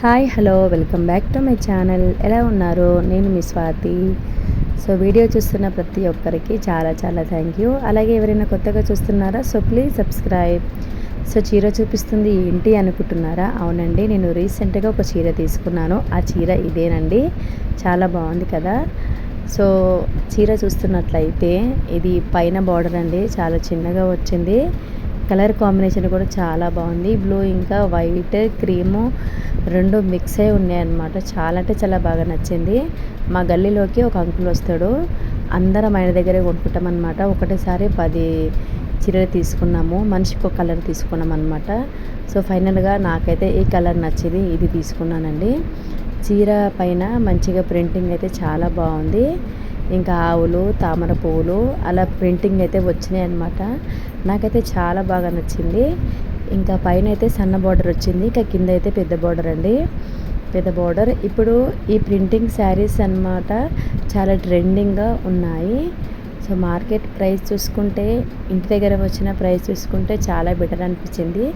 Hi hello welcome back to my channel. ఎలా ఉన్నారు? నేను మీ స్వాతి. సో వీడియో చూస్తున్న ప్రతి ఒక్కరికి చాలా చాలా థ్యాంక్ యూ అలాగే ఎవరైనా కొత్తగా చూస్తున్నారా? సో ప్లీజ్ సబ్స్క్రైబ్ సో చీర చూపిస్తుంది ఏంటి అనుకుంటున్నారా? అవునండి నేను రీసెంట్గా ఒక చీర తీసుకున్నాను. ఆ చీర ఇదేనండి. చాలా బాగుంది కదా? సో చీర చూస్తున్నట్లయితే ఇది పైన బార్డర్ అండి. చాలా చిన్నగా వచ్చింది. కలర్ కాంబినేషన్ కూడా చాలా బాగుంది. బ్లూ ఇంకా వైట్ క్రీము రెండు మిక్స్ అయి ఉన్నాయన్నమాట. చాలా అంటే చాలా బాగా నచ్చింది. మా గల్లీలోకి ఒక అంకుల్ వస్తాడు. అందరం ఆయన దగ్గరే కొనుక్కుంటాం అనమాట ఒకటేసారి పది చీరలు తీసుకున్నాము. మనిషికి ఒక కలర్ తీసుకున్నాం అనమాట సో ఫైనల్గా నాకైతే ఈ కలర్ నచ్చింది ఇది తీసుకున్నానండి. చీర పైన మంచిగా ప్రింటింగ్ అయితే చాలా బాగుంది. ఇంకా ఆవులు తామర పువ్వులు అలా ప్రింటింగ్ అయితే వచ్చినాయి అనమాట నాకైతే చాలా బాగా నచ్చింది. ఇంకా పైన అయితే సన్న బార్డర్ వచ్చింది. ఇంకా కింద అయితే పెద్ద బార్డర్ అండి. పెద్ద బార్డర్ ఇప్పుడు ఈ ప్రింటింగ్ శారీస్ అనమాట చాలా ట్రెండింగ్గా ఉన్నాయి. సో మార్కెట్ ప్రైస్ చూసుకుంటే ఇంటి దగ్గర వచ్చిన ప్రైస్ చూసుకుంటే చాలా బెటర్ అనిపించింది.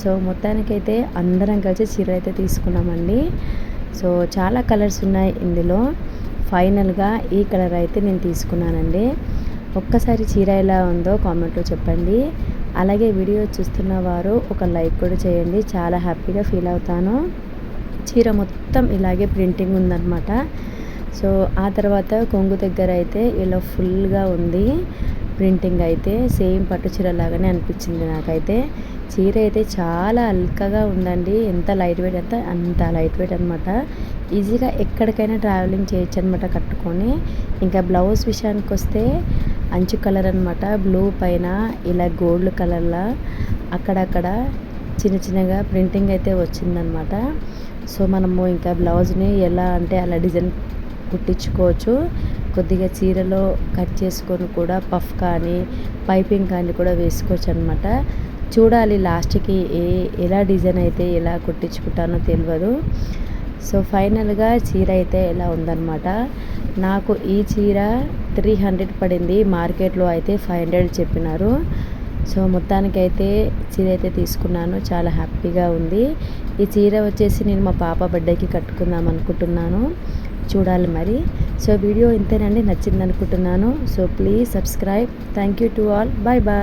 సో మొత్తానికైతే అందరం కలిసి చీర అయితే తీసుకున్నామండి. సో చాలా కలర్స్ ఉన్నాయి ఇందులో. ఫైనల్గా ఈ కలర్ అయితే నేను తీసుకున్నానండి. ఒక్కసారి చీర ఎలా ఉందో కామెంట్లో చెప్పండి. అలాగే వీడియో చూస్తున్న వారు ఒక లైక్ కూడా చేయండి. చాలా హ్యాపీగా ఫీల్ అవుతాను. చీర మొత్తం ఇలాగే ప్రింటింగ్ ఉందన్నమాట. సో ఆ తర్వాత కొంగు దగ్గర అయితే ఇలా ఫుల్గా ఉంది. ప్రింటింగ్ అయితే సేమ్ పట్టు చీర లాగానే అనిపించింది నాకైతే. చీర అయితే చాలా అల్కగా ఉందండి. ఎంత లైట్ వెయిట్ అంత అంత లైట్ వెయిట్ అనమాట ఈజీగా ఎక్కడికైనా ట్రావెలింగ్ చేయొచ్చు అనమాట కట్టుకొని. ఇంకా బ్లౌజ్ విషయానికి వస్తే అంచు కలర్ అనమాట బ్లూ పైన ఇలా గోల్డ్ కలర్లా అక్కడక్కడ చిన్న చిన్నగా ప్రింటింగ్ అయితే వచ్చిందనమాట సో మనము ఇంకా బ్లౌజ్ని ఎలా అంటే అలా డిజైన్ కుట్టించుకోవచ్చు. కొద్దిగా చీరలో కట్ చేసుకొని కూడా పఫ్ కానీ పైపింగ్ కానీ కూడా వేసుకోవచ్చు అనమాట చూడాలి లాస్ట్కి ఏ ఎలా డిజైన్ అయితే ఎలా కుట్టించుకుంటానో తెలియదు సో ఫైనల్గా చీర అయితే ఎలా ఉందన్నమాట. నాకు ఈ చీర త్రీ హండ్రెడ్ పడింది. మార్కెట్లో అయితే ఫైవ్ హండ్రెడ్ చెప్పినారు. సో మొత్తానికైతే చీర అయితే తీసుకున్నాను. చాలా హ్యాపీగా ఉంది. ఈ చీర వచ్చేసి నేను మా పాప బర్త్డేకి కట్టుకుందాం అనుకుంటున్నాను. చూడాలి మరి. సో వీడియో ఇంతేనండి. నచ్చింది అనుకుంటున్నాను so please subscribe. Thank you to all. Bye bye.